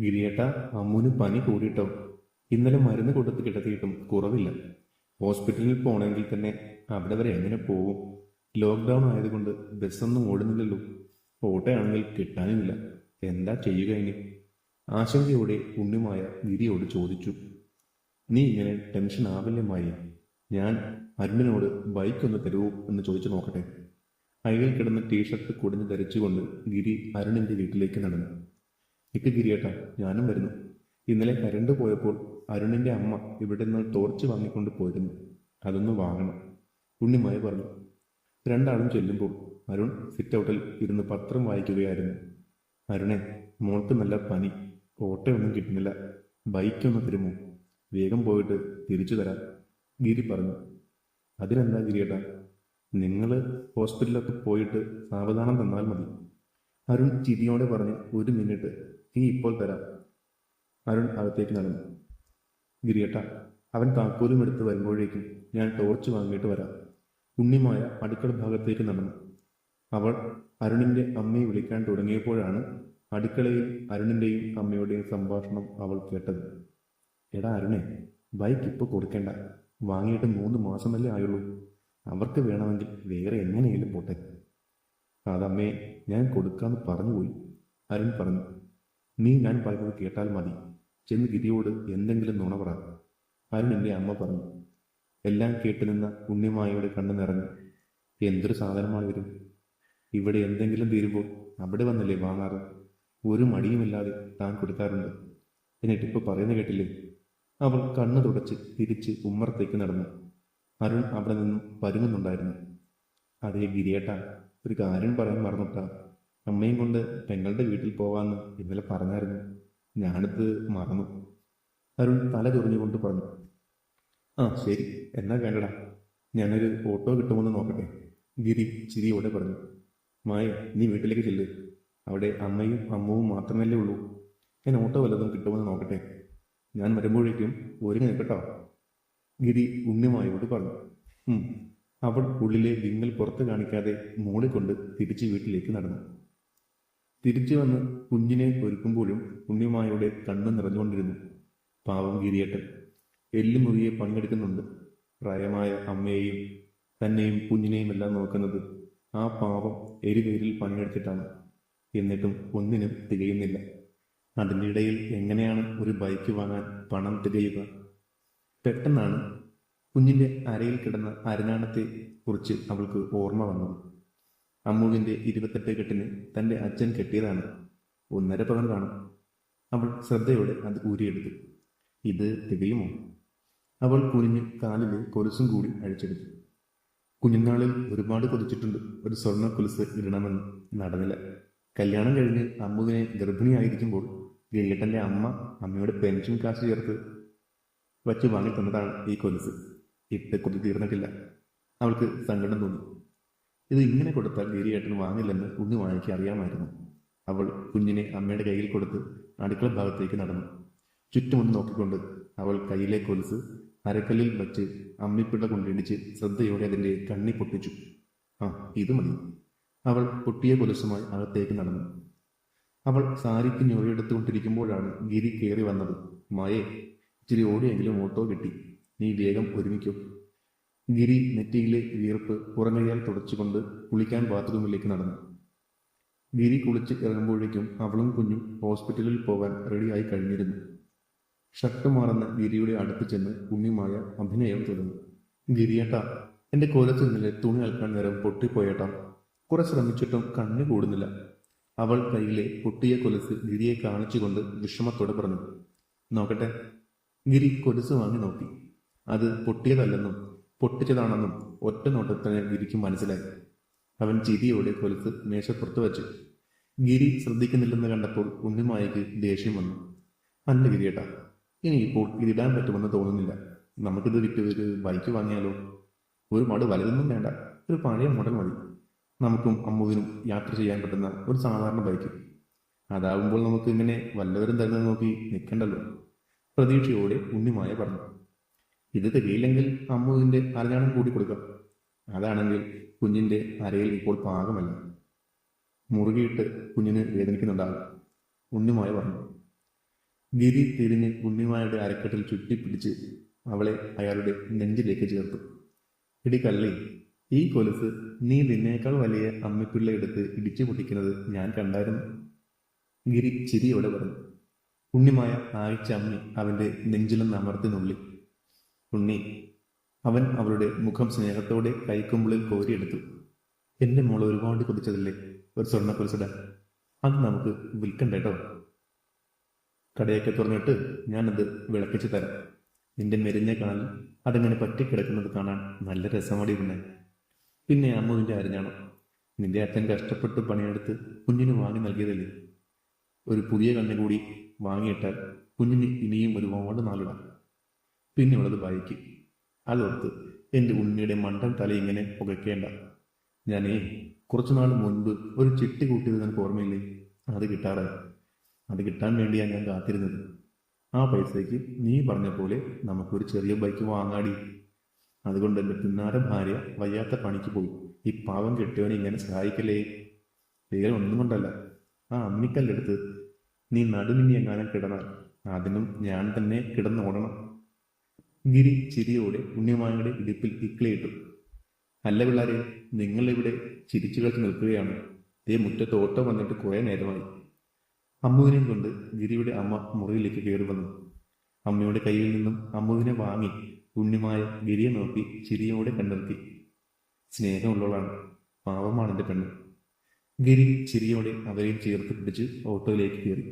ഗിരിയേട്ട അമ്മുന് പനി കൂടിയിട്ടോ? ഇന്നലെ മരുന്ന് കൊടുത്ത് കിടത്തിയിട്ടും കുറവില്ല. ഹോസ്പിറ്റലിൽ പോകണമെങ്കിൽ തന്നെ അവിടെ വരെ എങ്ങനെ പോകും ലോക്ക്ഡൗൺ ആയതുകൊണ്ട് ബസ്സൊന്നും ഓടുന്നില്ലല്ലോ. ഓട്ടയാണെങ്കിൽ കിട്ടാനുമില്ല. എന്താ ചെയ്യുക ഇനി? ആശങ്കയോടെ ഉണ്ണിമായ ഗിരിയോട് ചോദിച്ചു. നീ ഇങ്ങനെ ടെൻഷൻ ആവില്ലേ ഞാൻ അരുണിനോട് ബൈക്ക് ഒന്ന് തരുമോ എന്ന് ചോദിച്ചു നോക്കട്ടെ? അയൽ കിടന്ന ടീഷർട്ട് കുടിഞ്ഞ് ധരിച്ചുകൊണ്ട് ഗിരി അരുണിന്റെ വീട്ടിലേക്ക് നടന്നു. ഇക്ക് ഗിരിയേട്ടാ ഞാനും വരുന്നു. ഇന്നലെ കരണ്ട് പോയപ്പോൾ അരുണിന്റെ അമ്മ ഇവിടെ നിന്ന് ടോർച്ച് വാങ്ങിക്കൊണ്ട് പോയിരുന്നു. അതൊന്ന് വാങ്ങണം. ഉണ്ണിമായ പറഞ്ഞു. രണ്ടാളും ചെല്ലുമ്പോൾ അരുൺ സിറ്റ് ഔട്ടിൽ ഇരുന്ന് പത്രം വായിക്കുകയായിരുന്നു. അരുണെ മോൾക്ക് നല്ല പനി. ഓട്ടയൊന്നും കിട്ടുന്നില്ല. ബൈക്കൊന്ന് തരുമോ? വേഗം പോയിട്ട് തിരിച്ചു തരാം. ഗിരി പറഞ്ഞു. അതിനെന്താ ഗിരിയേട്ടാ? നിങ്ങൾ ഹോസ്പിറ്റലിലൊക്കെ പോയിട്ട് സാവധാനം തന്നാൽ മതി. അരുൺ ചിരിയോടെ പറഞ്ഞ് ഒരു മിനിറ്റ്. നീ ഇപ്പോൾ തരാം അരുൺ അകത്തേക്ക് നടന്നു. ഗിരിയേട്ട അവൻ താക്കോലും എടുത്ത് വരുമ്പോഴേക്കും ഞാൻ ടോർച്ച് വാങ്ങിയിട്ട് വരാം. ഉണ്ണിമായ അടുക്കള ഭാഗത്തേക്ക് നടന്നു. അവൾ അരുണിന്റെ അമ്മയെ വിളിക്കാൻ തുടങ്ങിയപ്പോഴാണ് അടുക്കളയിൽ അരുണിന്റെയും അമ്മയുടെയും സംഭാഷണം അവൾ കേട്ടത്. എടാ അരുണെ ബൈക്ക് ഇപ്പോൾ കൊടുക്കേണ്ട. വാങ്ങിയിട്ട് മൂന്ന് മാസമല്ലേ ആയുള്ളൂ. അവർക്ക് വേണമെങ്കിൽ വേറെ എങ്ങനെയെങ്കിലും പോട്ടെ. അതമ്മേ ഞാൻ കൊടുക്കാമെന്ന് പറഞ്ഞുപോയി. അരുൺ പറഞ്ഞു. നീ ഞാൻ പറയുന്നത് കേട്ടാൽ മതി. ചെന്ന് ഗിരിയോട് എന്തെങ്കിലും നുണ പറ. അരുൺ എന്റെ അമ്മ പറഞ്ഞു. എല്ലാം കേട്ടു നിന്ന ഉണ്ണിമായയുടെ കണ്ണു നിറഞ്ഞു. എന്തൊരു സാധനമാണ് വരും ഇവിടെ എന്തെങ്കിലും തീരുമ്പോൾ അവിടെ വന്നല്ലേ വാങ്ങാറ്? ഒരു മടിയുമില്ലാതെ താൻ കൊടുക്കാറുണ്ട്. എന്നിട്ടിപ്പോൾ പറയുന്ന കേട്ടില്ലേ? അവൾ കണ്ണു തുടച്ച് തിരിച്ച് ഉമ്മറത്തേക്ക് നടന്നു. അരുൺ അവിടെ നിന്നും പരുങ്ങുന്നുണ്ടായിരുന്നു. അതേ ഗിരിയേട്ട ഒരു കാര്യം പറയാൻ മറന്നുട്ടാ. അമ്മയും കൊണ്ട് പെങ്ങളുടെ വീട്ടിൽ പോവാന്ന് ഇന്നലെ പറഞ്ഞായിരുന്നു. ഞാനിത് മറന്നു. അരുൺ തല ചൊറിഞ്ഞുകൊണ്ട് പറഞ്ഞു ആ ശരി എന്നാ വേണ്ടടാ. ഞാനൊരു ഓട്ടോ കിട്ടുമെന്ന് നോക്കട്ടെ. ഗിരി ചിരിയോടെ പറഞ്ഞു മായ നീ വീട്ടിലേക്ക് ചെല്ല്. അവിടെ അമ്മയും അമ്മവും മാത്രമല്ലേ ഉള്ളൂ. ഞാൻ ഓട്ടോ വല്ലതും കിട്ടുമെന്ന് നോക്കട്ടെ. ഞാൻ വരുമ്പോഴേക്കും ഒരുങ്ങി നിൽക്കട്ടോ. ഗിരി ഉണ്ണിമായോട് പറഞ്ഞു. അവൾ ഉള്ളിലെ വിങ്ങൽ പുറത്ത് കാണിക്കാതെ മൂളിക്കൊണ്ട് തിരിച്ച് വീട്ടിലേക്ക് നടന്നു. തിരിച്ചു വന്ന് കുഞ്ഞിനെ ഒരുക്കുമ്പോഴും ഉണ്ണിമായുടെ കണ്ണ് നിറഞ്ഞുകൊണ്ടിരുന്നു. പാവം ഗിരിയേട്ടൻ. എല്ലുമുറിയെ പങ്കെടുക്കുന്നുണ്ട്. പ്രായമായ അമ്മയെയും തന്നെയും കുഞ്ഞിനെയും എല്ലാം നോക്കുന്നത് ആ പാവം എരിവേരിൽ പണിയെടുത്തിട്ടാണ്. എന്നിട്ടും ഒന്നിനും തികയുന്നില്ല. അതിനിടയിൽ എങ്ങനെയാണ് ഒരു ബൈക്ക് വാങ്ങാൻ പണം തികയുക? പെട്ടെന്നാണ് കുഞ്ഞിന്റെ അരയിൽ കിടന്ന അരനാണത്തെ കുറിച്ച് അവൾക്ക് ഓർമ്മ വന്നത്. അമ്മുവിന്റെ ഇരുപത്തെട്ട് കെട്ടിന് തന്റെ അച്ഛൻ കെട്ടിയതാണ്. ഒന്നര പവൻ കാണും അവൾ ശ്രദ്ധയോടെ അത് ഊരിയെടുത്തു. ഇത് തികയുമോ? അവൾ കുനിഞ്ഞ് കാലിലെ കൊലുസും കൂടി അഴിച്ചെടുത്തു. കുഞ്ഞുനാളിൽ ഒരുപാട് കൊതിച്ചിട്ടുണ്ട് ഒരു സ്വർണ കൊലുസ് ഇടണമെന്ന് നടന്നില്ല. കല്യാണം കഴിഞ്ഞ് അമ്മുവിനെ ഗർഭിണിയായിരിക്കുമ്പോൾ ഗേട്ടന്റെ അമ്മ അമ്മയുടെ പെൻഷൻ കാശ് ചേർത്ത് വച്ച് വാങ്ങി തന്നതാണ് ഈ കൊലുസ്. ഇട്ട് കൊതി തീർന്നിട്ടില്ല. അവൾക്ക് സങ്കടം തോന്നി. ഇത് ഇങ്ങനെ കൊടുത്താൽ ഗിരിയേട്ടൻ വാങ്ങില്ലെന്ന് ഉണ്ണി വാങ്ങിക്ക് അറിയാമായിരുന്നു. അവൾ കുഞ്ഞിനെ അമ്മയുടെ കയ്യിൽ കൊടുത്ത് അടുക്കള ഭാഗത്തേക്ക് നടന്നു. ചുറ്റുമൊന്ന് നോക്കിക്കൊണ്ട് അവൾ കയ്യിലെ കൊലുസ് അരക്കല്ലിൽ വച്ച് അമ്മിപ്പിള്ള കൊണ്ടിടിച്ച് ശ്രദ്ധയോടെ അതിന്റെ കണ്ണി പൊട്ടിച്ചു. ആ ഇത് മതി. അവൾ പൊട്ടിയ കൊലുസുമായി അകത്തേക്ക് നടന്നു. അവൾ സാരിക്ക് ഞൊഴിയെടുത്തുകൊണ്ടിരിക്കുമ്പോഴാണ് ഗിരി കയറി വന്നത്. മായേ ഇച്ചിരി ഓടിയെങ്കിലും ഓട്ടോ കിട്ടി. നീ വേഗം ഒരുമിക്കും ഗിരി നെറ്റിയിലെ വിയർപ്പ് പുറങ്ങയ്യാൽ തുടച്ചുകൊണ്ട് കുളിക്കാൻ ബാത്റൂമിലേക്ക് നടന്നു. ഗിരി കുളിച്ച് ഇറങ്ങുമ്പോഴേക്കും അവളും കുഞ്ഞും ഹോസ്പിറ്റലിൽ പോകാൻ റെഡിയായി കഴിഞ്ഞിരുന്നു. ഷർട്ട് മാറുന്ന ഗിരിയുടെ അടുത്ത് ചെന്ന് ഉണ്ണിമായ അഭിനയം തുടങ്ങി ഗിരിയേട്ടാ എന്റെ കൊലത്ത് ഇന്നലെ തുണി അൽക്കാൻ നേരം പൊട്ടിപ്പോയേട്ടാ. കുറെ ശ്രമിച്ചിട്ടും കണ്ണു കൂടുന്നില്ല. അവൾ കയ്യിലെ പൊട്ടിയ കൊലുസ് ഗിരിയെ കാണിച്ചുകൊണ്ട് വിഷമത്തോടെ പറഞ്ഞു നോക്കട്ടെ. ഗിരി കൊലുസ് വാങ്ങി നോക്കി. അത് പൊട്ടിയതല്ലെന്നും പൊട്ടിച്ചതാണെന്നും ഒറ്റ നോട്ടത്തിന് ഗിരിക്ക് മനസ്സിലായി. അവൻ ചിരിയോടെ കൊലത്ത് മേശപ്പുറത്ത് വെച്ചു. ഗിരി ശ്രദ്ധിക്കുന്നില്ലെന്ന് കണ്ടപ്പോൾ ഉണ്ണിമായക്ക് ദേഷ്യം വന്നു. അല്ല ഗിരിയേട്ടാ ഇനിയിപ്പോൾ ഇതിടാൻ പറ്റുമെന്ന് തോന്നുന്നില്ല. നമുക്കിത് വിറ്റ് ഒരു ബൈക്ക് വാങ്ങിയാലോ? ഒരു മട് വലുതൊന്നും വേണ്ട. ഒരു പഴയ മോഡൽ മതി. നമുക്കും അമ്മുവിനും യാത്ര ചെയ്യാൻ പറ്റുന്ന ഒരു സാധാരണ ബൈക്ക്. അതാകുമ്പോൾ നമുക്ക് ഇങ്ങനെ വല്ലവരും തരുന്നത് നോക്കി നിൽക്കണ്ടല്ലോ. പ്രതീക്ഷയോടെ ഉണ്ണിമായ പറഞ്ഞു. ഇത് തികയില്ലെങ്കിൽ അമ്മുവിന്റെ അരഞ്ഞാണം കൂടി കൊടുക്കാം. അതാണെങ്കിൽ കുഞ്ഞിന്റെ അരയിൽ ഇപ്പോൾ പാകമല്ല. മുറുകിയിട്ട് കുഞ്ഞിന് വേദനിക്കുന്നുണ്ടാകും. ഉണ്ണിമായ പറഞ്ഞു. ഗിരി തിരിഞ്ഞ് ഉണ്ണിമായുടെ അരക്കെട്ടിൽ ചുറ്റിപ്പിടിച്ച് അവളെ അയാളുടെ നെഞ്ചിലേക്ക് ചേർത്തു. ഇടി കള്ളി ഈ കൊലുസ് നീ നിന്നേക്കാൾ വലിയ അമ്മിപ്പിള്ള എടുത്ത് ഇടിച്ചു പൊട്ടിക്കുന്നത് ഞാൻ കണ്ടായിരുന്നു. ഗിരി ചിരിയോടെ പറഞ്ഞു. ഉണ്ണിമായ ആഴ്ച അമ്മി അവന്റെ നെഞ്ചിലും അമർത്തി നുള്ളി. ഉണ്ണി. അവൻ അവളുടെ മുഖം സ്നേഹത്തോടെ കൈക്കുമ്പിളിൽ കോരിയെടുത്തു. എന്റെ മോൾ ഒരുപാട് കൊതിച്ചതല്ലേ? ഒരു സ്വർണ കുരിശട. അത് നമുക്ക് വിൽക്കണ്ട കേട്ടോ കടയൊക്കെ തുറന്നിട്ട് ഞാനത് വിളക്കിച്ച് തരാം. നിന്റെ മെരിഞ്ഞ കാലിൽ അതങ്ങനെ പറ്റിക്കിടക്കുന്നത് കാണാൻ നല്ല രസമടി പിന്നെ. പിന്നെ അമ്മുവിന്റെ അരിഞ്ഞാണോ? നിന്റെ അച്ഛൻ കഷ്ടപ്പെട്ട് പണിയെടുത്ത് കുഞ്ഞിന് വാങ്ങി നൽകിയതല്ലേ? ഒരു പുതിയ കണ്ണുകൂടി വാങ്ങിയിട്ടാൽ കുഞ്ഞിന് ഇനിയും ഒരുപാട് നാളിടാം. പിന്നെ ഇവളത് ബൈക്ക് അതോർത്ത് എന്റെ ഉണ്ണിയുടെ മണ്ടൻ തല ഇങ്ങനെ പുകയ്ക്കേണ്ട ഞാനേ കുറച്ചു നാൾ മുൻപ് ഒരു ചിട്ടി കൂട്ടിയത് നിനക്ക് ഓർമ്മയില്ലേ? അത് കിട്ടാറായി അത് കിട്ടാൻ വേണ്ടിയാണ് ഞാൻ കാത്തിരുന്നത്. ആ പൈസയ്ക്ക് നീ പറഞ്ഞ പോലെ നമുക്കൊരു ചെറിയ ബൈക്ക് വാങ്ങാടി. അതുകൊണ്ട് എന്റെ പിന്നാര ഭാര്യ വയ്യാത്ത പണിക്ക് പോയി. ഈ പാവം കെട്ടിയവനെ ഇങ്ങനെ സഹായിക്കല്ലേ? വേറെ ഒന്നും കൊണ്ടല്ല. ആ അമ്മിക്കല്ലെടുത്ത്. നീ നടുമിനി എങ്ങാനും കിടന്നാൽ അതിനും ഞാൻ തന്നെ കിടന്നോടണം. ഗിരി ചിരിയോടെ ഉണ്ണിമായുടെ ഇടുപ്പിൽ ഇക്ലയിട്ടു അല്ല പിള്ളാരെ നിങ്ങളിവിടെ ചിരിച്ചു കളിച്ച് നിൽക്കുകയാണ്. ദേ മുറ്റത്ത് ഓട്ടം വന്നിട്ട് കുറെ നേരമായി. അമ്മുവിനെയും കൊണ്ട് ഗിരിയുടെ അമ്മ മുറിയിലേക്ക് കയറി വന്നു. അമ്മയുടെ കയ്യിൽ നിന്നും അമ്മുവിനെ വാങ്ങി ഉണ്ണിമായ ഗിരിയെ നോക്കി ചിരിയോടെ കണ്ടെത്തി. സ്നേഹമുള്ളവളാണ്. പാവമാണ് എന്റെ പെണ്ണ്. ഗിരി ചിരിയോടെ അവരെയും ചേർത്ത് പിടിച്ച് ഓട്ടോയിലേക്ക് കയറി.